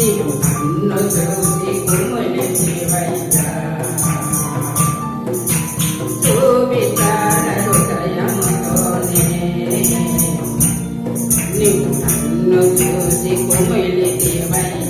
నీవు కన్ను చూసి కుమ్ముని జీవైతా చూపితార హృదయముతోనే నీవు కన్ను చూసి కుమ్ముని జీవైతా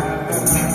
Música